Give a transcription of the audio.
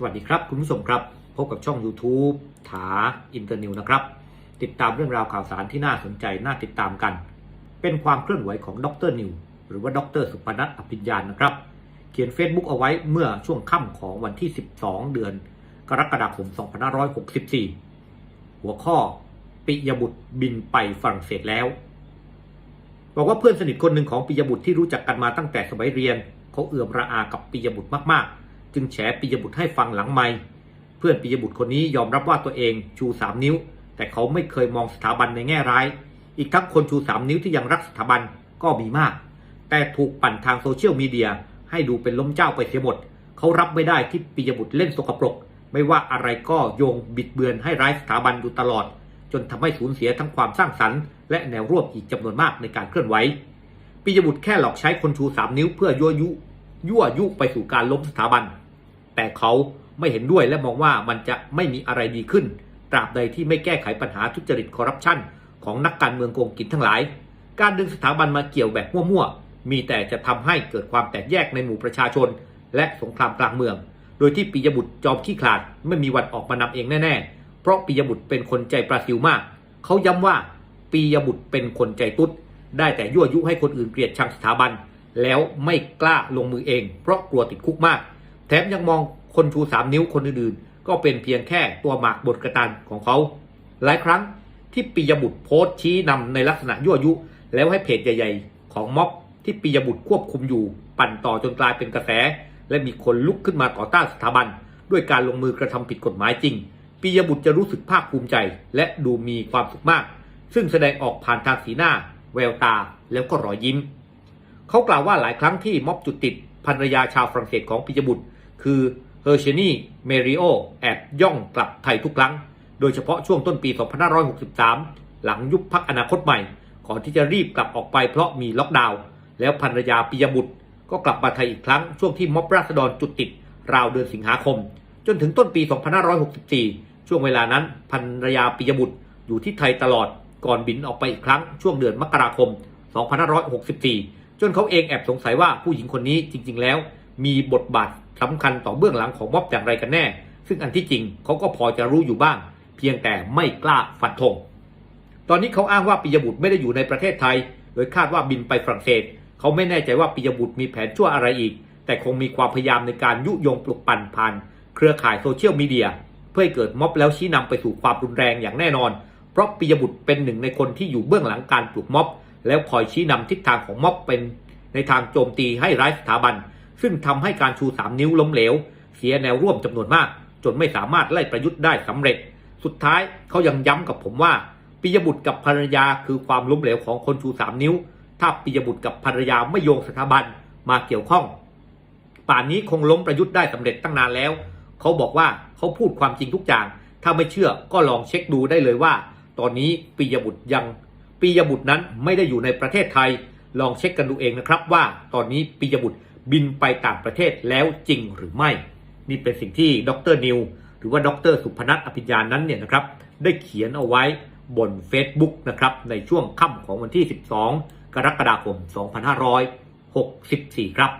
สวัสดีครับ คุณผู้ชมครับ พบกับช่อง YouTube ถาอินเตอร์นิวนะครับ ติดตามเรื่องราวข่าวสารที่น่าสนใจน่าติดตามกัน เป็นความเคลื่อนไหวของดรนิวหรือว่าดรสุพนัทอภิญญาณนะครับ เขียน Facebook เอาไว้เมื่อช่วงค่ำของวันที่ 12 เดือน กรกฎาคม 2564 หัวข้อปิยบุตรบินไปฝรั่งเศสแล้วบอกว่าเพื่อนสนิทคนหนึ่งของปิยบุตรที่รู้จักกันมาตั้งแต่สมัยเรียนเขาเอื่อมระอากับปิยบุตรมากๆ จึงแฉปิยบุตรให้ฟังหลังไม่เพื่อนปิยบุตรคนนี้ยอมรับว่าตัวเองชูสามนิ้ว แต่เขาไม่เคยมองสถาบันในแง่ร้าย อีกทั้งคนชูสามนิ้วที่ยังรักสถาบันก็มีมาก แต่ถูกปั่นทางโซเชียลมีเดียให้ดูเป็นล้มเจ้าไปเสียหมด เขารับไม่ได้ที่ปิยบุตรเล่นสกปรก ไม่ว่าอะไรก็โยงบิดเบือนให้ร้ายสถาบันอยู่ตลอด จนทำให้สูญเสียทั้งความสร้างสรรค์และแนวร่วมอีกจำนวนมากในการเคลื่อนไหวปิยบุตรแค่หลอกใช้คนชูสามนิ้วเพื่อยั่วยุ ยั่วยุไปสู่การล้มสถาบัน แต่เขาไม่เห็นด้วยและมองว่ามันจะไม่มีอะไรดีขึ้น ตราบใดที่ไม่แก้ไขปัญหาทุจริตคอร์รัปชันของนักการเมืองโกงกินทั้งหลาย การดึงสถาบันมาเกี่ยวแบบมั่วๆ มีแต่จะทำให้เกิดความแตกแยกในหมู่ประชาชน และสงครามกลางเมือง โดยที่ปิยบุตรจอมขี้ขลาดไม่มีวันออกมานำเองแน่ๆ เพราะปิยบุตรเป็นคนใจปลาซิวมาก เขาย้ำว่าปิยบุตรเป็นคนใจตุ๊ด ได้แต่ยั่วยุให้คนอื่นเกลียดชังสถาบัน แล้วไม่กล้าลงมือเอง เพราะกลัวติดคุกมาก แถมยังมองคนชูสามนิ้วคนอื่นๆ ก็เป็นเพียงแค่ตัวหมากบทกระตันของเขา หลายครั้งที่ปิยบุตรโพสต์ชี้นำในลักษณะยั่วยุ แล้วให้เพจใหญ่ๆ ของม็อบที่ปิยบุตรควบคุมอยู่ ปั่นต่อจนกลายเป็นกระแส และมีคนลุกขึ้นมาต่อต้านสถาบัน ด้วยการลงมือกระทำผิดกฎหมายจริงปิยบุตรจะรู้สึกภาคภูมิใจ และดูมีความสุขมาก ซึ่งแสดงออกผ่านทางสีหน้า แววตาแล้วก็รอยยิ้ม เขากล่าวว่าหลายครั้งที่ม็อบจุดติดภรรยาชาวฝรั่งเศสของปิยบุตร คือเฮอร์เชนีเมริโอแอบย่องกลับไทยทุกครั้ง โดยเฉพาะช่วงต้นปี 2563 หลังยุบพักอนาคตใหม่ ก่อนที่จะรีบกลับออกไปเพราะมีล็อกดาวน์แล้วภรรยาปิยบุตร ก็กลับมาไทยอีกครั้งช่วงที่ม็อบราษฎรจุดติด ราวเดือนสิงหาคม จนถึงต้นปี 2564 ช่วงเวลานั้นภรรยาปิยบุตรอยู่ที่ไทยตลอดก่อนบินออกไปอีกครั้งช่วงเดือนมกราคม 2564 จนเขาเองแอบสงสัยว่าผู้หญิงคนนี้จริง ๆ แล้ว มีบทบาทสำคัญต่อเบื้องหลังของม็อบอย่างไรกันแน่ ซึ่งอันที่จริงเขาก็พอจะรู้อยู่บ้าง เพียงแต่ไม่กล้าฟันธงตอนนี้เขาอ้างว่าปิยบุตรไม่ได้อยู่ในประเทศไทย โดยคาดว่าบินไปฝรั่งเศส เขาไม่แน่ใจว่าปิยบุตรมีแผนชั่วอะไรอีก แต่คงมีความพยายามในการยุยงปลุกปั่นผ่าน เครือข่ายโซเชียลมีเดีย เพื่อให้เกิดม็อบแล้วชี้นำไปสู่ความรุนแรงอย่างแน่นอน เพราะปิยบุตรเป็นหนึ่งในคนที่อยู่เบื้องหลังการปลุกม็อบ แล้วคอยชี้นำทิศทางของม็อบเป็นในทางโจมตีให้ร้ายสถาบัน ซึ่งทำให้การชูสามนิ้วล้มเหลว เสียแนวร่วมจำนวนมาก จนไม่สามารถไล่ประยุทธ์ได้สำเร็จ สุดท้ายเขายังย้ำกับผมว่าปิยบุตรกับภรรยาคือความล้มเหลวของคนชูสามนิ้ว ถ้าปิยบุตรกับภรรยาไม่โยงสถาบันมาเกี่ยวข้อง ป่านนี้คงล้มประยุทธ์ได้สำเร็จตั้งนานแล้ว เขาบอกว่าเขาพูดความจริงทุกอย่าง ถ้าไม่เชื่อก็ลองเช็คดูได้เลยว่า ตอนนี้ปิยบุตรยัง ปียบุตรนั้นไม่ได้อยู่ในประเทศไทย ลองเช็คกันดูเองนะครับว่าตอนนี้ปียบุตรบินไปต่างประเทศแล้วจริงหรือไม่ นี่เป็นสิ่งที่ดรนิวหรือว่าดรสุพนัทอภิญญานั้นเนี่ยนะครับได้เขียนเอาไว้บน Facebook นะครับในช่วงค่ำของวันที่ 12 กรกฎาคม 2564 ครับ